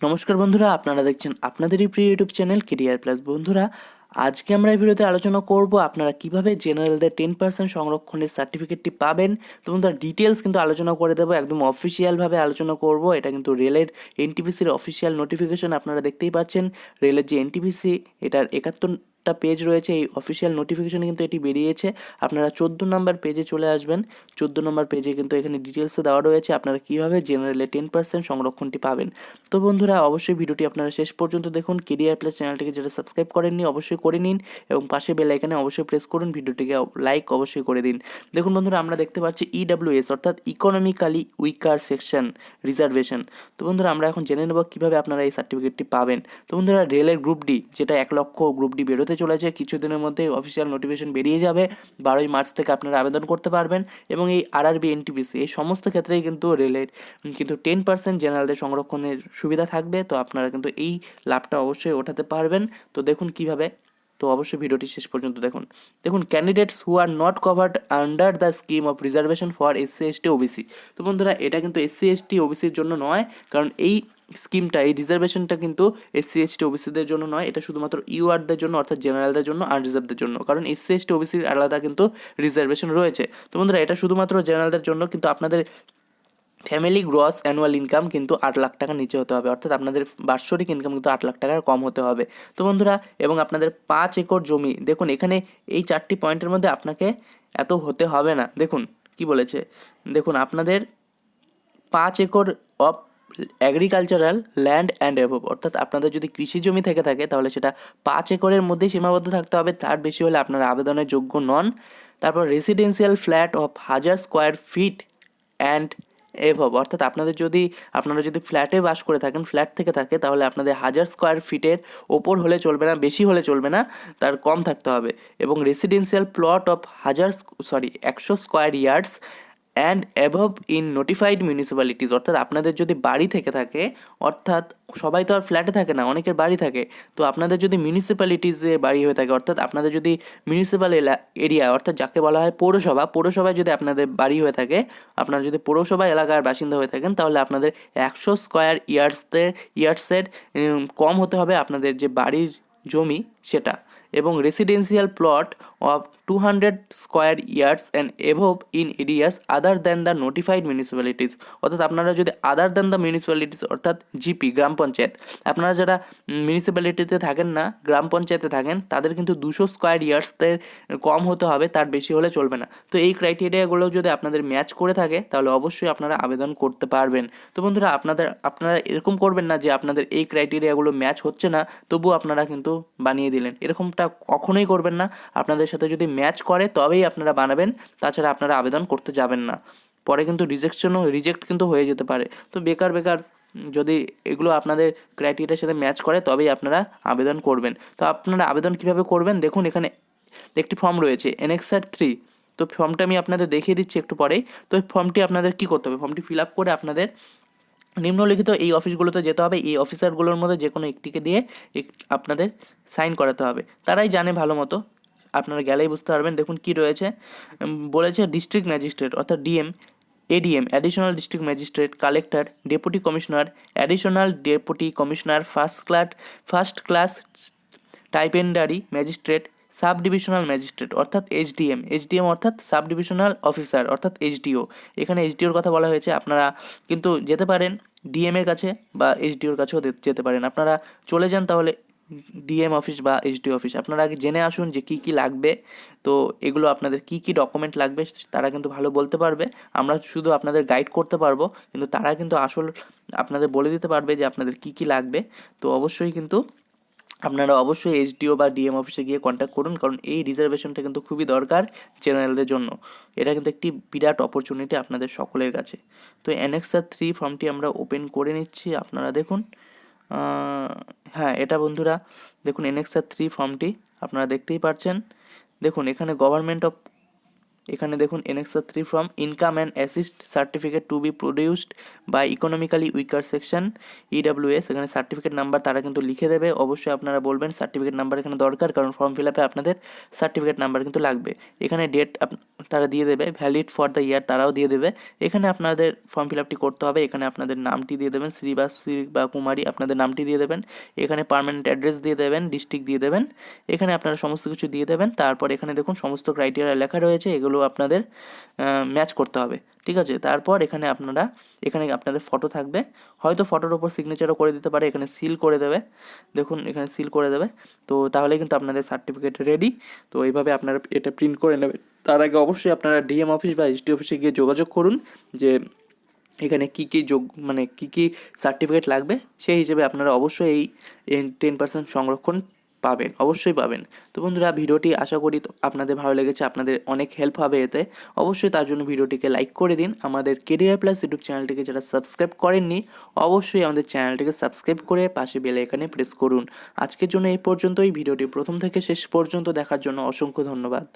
নমস্কার বন্ধুরা, আপনারা দেখছেন আপনাদেরই প্রিয় ইউটিউব চ্যানেল কেরিয়ার প্লাস বন্ধুরা, আজকে আমরা এই ভিডিওতে আলোচনা করব আপনারা কীভাবে জেনারেলদের টেন পার্সেন্ট সংরক্ষণের সার্টিফিকেটটি পাবেন। তো বন্ধুরা ডিটেলস কিন্তু আলোচনা করে দেবো, একদম অফিসিয়ালভাবে আলোচনা করব। এটা কিন্তু রেলের এনটিপিসির অফিসিয়াল নোটিফিকেশন আপনারা দেখতেই পাচ্ছেন। রেলের যে এনটিপিসি এটার একাত্তরটা পেজ রয়েছে, এই অফিসিয়াল নোটিফিকেশনে কিন্তু এটি বেরিয়েছে। আপনারা চোদ্দ নম্বর পেজে চলে আসবেন। চোদ্দ নম্বর পেজে কিন্তু এখানে ডিটেলসে দেওয়া রয়েছে। আপনারা কীভাবে জেনারেলে টেন পার্সেন্ট সংরক্ষণটি পাবেন। তো বন্ধুরা, অবশ্যই ভিডিওটি আপনারা শেষ পর্যন্ত দেখুন। কেরিয়ার প্লাস চ্যানেলটিকে যেটা সাবস্ক্রাইব করেননি, অবশ্যই করে নিন এবং পাশে বেল আইকনে অবশ্যই প্রেস করুন। ভিডিওটিকে লাইক অবশ্যই করে দিন। দেখুন বন্ধুরা, আমরা দেখতে পাচ্ছি ইডাব্লিউএস অর্থাৎ ইকোনমিক্যালি উইকার সেকশন রিজার্ভেশন তো বন্ধুরা, আমরা এখন জেনে নেব কীভাবে আপনারা এই সার্টিফিকেটটি পাবেন। তো বন্ধুরা রেলের গ্রুপ ডি যেটা এক লক্ষ গ্রুপ ডি বেরোতে চলেছে, কিছুদিনের মধ্যে অফিসিয়াল নোটিফিকেশন বেরিয়ে যাবে। বারোই মার্চ থেকে আপনারা আবেদন করতে পারবেন এবং এই আরআরবি এনটিপিসি এই সমস্ত ক্ষেত্রেই কিন্তু রেলের কিন্তু টেন পার্সেন্ট জেনারেলদের সংরক্ষণের সুবিধা থাকবে। তো আপনারা কিন্তু এই লাভটা অবশ্যই ওঠাতে পারবেন। তো দেখুন কীভাবে। তো অবশ্যই ভিডিওটি শেষ পর্যন্ত দেখুন। দেখুন candidates who are not covered under the scheme of reservation for SC ST OBC তো বন্ধুরা, এটা কিন্তু এসসি এসটি ওবিসির জন্য নয়, কারণ এই স্কিমটা, এই রিজার্ভেশনটা কিন্তু এসসি এসটি ওবিসিদের জন্য নয়, এটা শুধুমাত্র ইউআরদের জন্য, অর্থাৎ জেনারেলদের জন্য আনরিজার্ভদের জন্য। কারণ এসসি এসটি ওবিসির আলাদা কিন্তু রিজার্ভেশন রয়েছে। তো বন্ধুরা, এটা শুধুমাত্র জেনারেলদের জন্য, কিন্তু আপনাদের ফ্যামিলি গ্রস অ্যানুয়াল ইনকাম কিন্তু আট লাখ টাকার নিচে হতে হবে। অর্থাৎ আপনাদের বার্ষিক ইনকাম কিন্তু আট লাখ টাকার কম হতে হবে। তো বন্ধুরা, এবং আপনাদের পাঁচ একর জমি, দেখুন, এখানে এই চারটি পয়েন্টের মধ্যে আপনাকে এত হতে হবে না। দেখুন, কি বলেছে? দেখুন, আপনাদের পাঁচ acre of agricultural land and above অর্থাৎ আপনাদের যদি কৃষি জমি থেকে থাকে, তাহলে সেটা পাঁচ একরের মধ্যেই সীমাবদ্ধ থাকতে হবে। তার বেশি হলে আপনারা আবেদনের যোগ্য নন। তারপর রেসিডেন্সিয়াল ফ্ল্যাট অফ হাজার স্কোয়ার ফিট অ্যান্ড এভব অর্থাৎ আপনাদের যদি, আপনারা যদি ফ্ল্যাটে বাস করে থাকেন ফ্ল্যাট থেকে থাকে, তাহলে আপনাদের হাজার স্কোয়ার ফিটের ওপর হলে চলবে না, বেশি হলে চলবে না, তার কম থাকতে হবে। এবং রেসিডেন্সিয়াল প্লট অফ হাজার সরি একশো square yards and above in notified municipalities অর্থাৎ আপনাদের যদি বাড়ি থেকে থাকে, অর্থাৎ সবাই তো আর ফ্ল্যাটে থাকে না, অনেকের বাড়ি থাকে, তো আপনাদের যদি মিউনিসিপ্যালিটিসে বাড়ি হয়ে থাকে, অর্থাৎ আপনাদের যদি মিউনিসিপ্যাল এলা এরিয়া অর্থাৎ যাকে বলা হয় পৌরসভা, পৌরসভায় যদি আপনাদের বাড়ি হয়ে থাকে, আপনারা যদি পৌরসভা এলাকার বাসিন্দা হয়ে থাকেন, তাহলে আপনাদের একশো স্কোয়ার ইয়ার্সদের ইয়ার্সের কম হতে হবে আপনাদের যে বাড়ির জমি সেটা। এবং residential plot of two hundred square yards and above in areas other than the notified municipalities অর্থাৎ আপনারা যদি আদার দ্যান দ্য মিউনিসিপ্যালিটিস অর্থাৎ জিপি গ্রাম পঞ্চায়েত, আপনারা যারা মিউনিসিপ্যালিটিতে থাকেন না, গ্রাম পঞ্চায়েতে থাকেন, তাদের কিন্তু দুশো স্কোয়ার ইয়ার্সদের কম হতে হবে, তার বেশি হলে চলবে না। তো এই ক্রাইটেরিয়াগুলো যদি আপনাদের ম্যাচ করে থাকে, তাহলে অবশ্যই আপনারা আবেদন করতে পারবেন। তো বন্ধুরা, আপনাদের, আপনারা এরকম করবেন না যে আপনাদের এই ক্রাইটেরিয়াগুলো ম্যাচ হচ্ছে না, তবুও আপনারা কিন্তু বানিয়ে দিলেন। এরকমটা কখনোই করবেন না। আপনাদের সাথে যদি ম্যাচ করে, তবেই আপনারা বানাবেন। তাছাড়া আপনারা আবেদন করতে যাবেন না। পরে কিন্তু রিজেকশনও রিজেক্ট কিন্তু হয়ে যেতে পারে। তো বেকার বেকার, যদি এগুলো আপনাদের ক্রাইটেরিয়ার সাথে ম্যাচ করে, তবেই আপনারা আবেদন করবেন। তো আপনারা আবেদন কীভাবে করবেন? দেখুন, এখানে একটি ফর্ম রয়েছে এনএক্সার থ্রি তো ফর্মটা আমি আপনাদের দেখিয়ে দিচ্ছি একটু পরেই। তো ফর্মটি আপনাদের কী করতে হবে? ফর্মটি ফিল আপ করে আপনাদের নিম্নলিখিত এই অফিসগুলোতে যেতে হবে। এই অফিসারগুলোর মধ্যে যে কোনো একটিকে দিয়ে আপনাদের সাইন করাতে হবে। তারাই জানে ভালো মতো। আপনারা গেলেই বুঝতে পারবেন। দেখুন কি রয়েছে। বলেছে ডিস্ট্রিক্ট ম্যাজিস্ট্রেট অর্থাৎ DM ADM additional district magistrate collector deputy commissioner additional deputy commissioner first class first class stipendiary magistrate sub divisional magistrate অর্থাৎ এইচডিএম এইচডিএম অর্থাৎ সাব ডিভিশনাল অফিসার অর্থাৎ এইচডিও এখানে এইচডিওর কথা বলা হয়েছে। আপনারা কিন্তু যেতে পারেন ডিএম এর কাছে বা এইচডিওর কাছেও যেতে পারেন। আপনারা চলে যান তাহলে ডিএম অফিস বা এইচডিও অফিস আপনারা আগে জেনে আসুন যে কী কী লাগবে। তো এগুলো আপনাদের কী কী ডকুমেন্ট লাগবে, তারা কিন্তু ভালো বলতে পারবে। আমরা শুধু আপনাদের গাইড করতে পারব, কিন্তু তারা কিন্তু আসল আপনাদের বলে দিতে পারবে যে আপনাদের কী কী লাগবে। তো অবশ্যই কিন্তু আপনারা অবশ্যই এইচডিও বা ডিএম অফিসে গিয়ে কন্ট্যাক্ট করুন, কারণ এই রিজার্ভেশনটা কিন্তু খুবই দরকার জেনারেলদের জন্য। এটা কিন্তু একটি বিরাট অপরচুনিটি আপনাদের সকলের কাছে। তো অ্যানেক্সার থ্রি ফর্মটি আমরা ওপেন করে নিচ্ছি, আপনারা দেখুন। হ্যাঁ এটা বন্ধুরা দেখুন এনএক্সার থ্রি ফর্মটি আপনারা দেখতেই পাচ্ছেন দেখুন এখানে গভর্নমেন্ট অফ এখানে দেখুন annexure three from income and asset certificate to be produced by economically weaker section EWS এখানে সার্টিফিকেট নাম্বার তারা কিন্তু লিখে দেবে। অবশ্যই আপনারা বলবেন সার্টিফিকেট নাম্বার এখানে দরকার, কারণ ফর্ম ফিল আপে আপনাদের সার্টিফিকেট নাম্বার কিন্তু লাগবে। এখানে ডেট তারা দিয়ে দেবে ভ্যালিড ফর দ্য ইয়ার তারাও দিয়ে দেবে। এখানে আপনাদের ফর্ম ফিল আপটি করতে হবে, এখানে আপনাদের নামটি দিয়ে দেবেন শ্রী বা শ্রী বা কুমারী আপনাদের নামটি দিয়ে দেবেন। এখানে পার্মানেন্ট অ্যাড্রেস দিয়ে দেবেন ডিস্ট্রিক্ট দিয়ে দেবেন। এখানে আপনারা সমস্ত কিছু দিয়ে দেবেন, তারপর এখানে দেখুন সমস্ত ক্রাইটেরিয়া লেখা রয়েছে, এগুলো আপনাদের ম্যাচ করতে হবে। ঠিক আছে? তারপর এখানে আপনারা, এখানে আপনাদের ফটো থাকবে। হয়তো ফটোর ওপর সিগনেচারও করে দিতে পারে, এখানে সিল করে দেবে। দেখুন, এখানে সিল করে দেবে। তো তাহলে কিন্তু আপনাদের সার্টিফিকেট রেডি তো এইভাবে আপনারা এটা প্রিন্ট করে নেবে। তার আগে অবশ্যই আপনারা ডিএম অফিস বা এসডি অফিসে গিয়ে যোগাযোগ করুন যে এখানে কী কী যোগ মানে কী কী সার্টিফিকেট লাগবে। সেই হিসেবে আপনারা অবশ্যই এই টেন পার্সেন্ট সংরক্ষণ পাবেন, অবশ্যই পাবেন। তো বন্ধুরা, ভিডিওটি আশা করি আপনাদের ভালো লেগেছে, আপনাদের অনেক হেল্প হবে এতে। অবশ্যই তার জন্য ভিডিওটিকে লাইক করে দিন। আমাদের কেডিআর প্লাস ইউটিউব চ্যানেলটিকে যারা সাবস্ক্রাইব করেননি, অবশ্যই আমাদের চ্যানেলটিকে সাবস্ক্রাইব করে পাশে বেল এখানে প্রেস করুন। আজকের জন্য এই পর্যন্তই। ভিডিওটি প্রথম থেকে শেষ পর্যন্ত দেখার জন্য অসংখ্য ধন্যবাদ।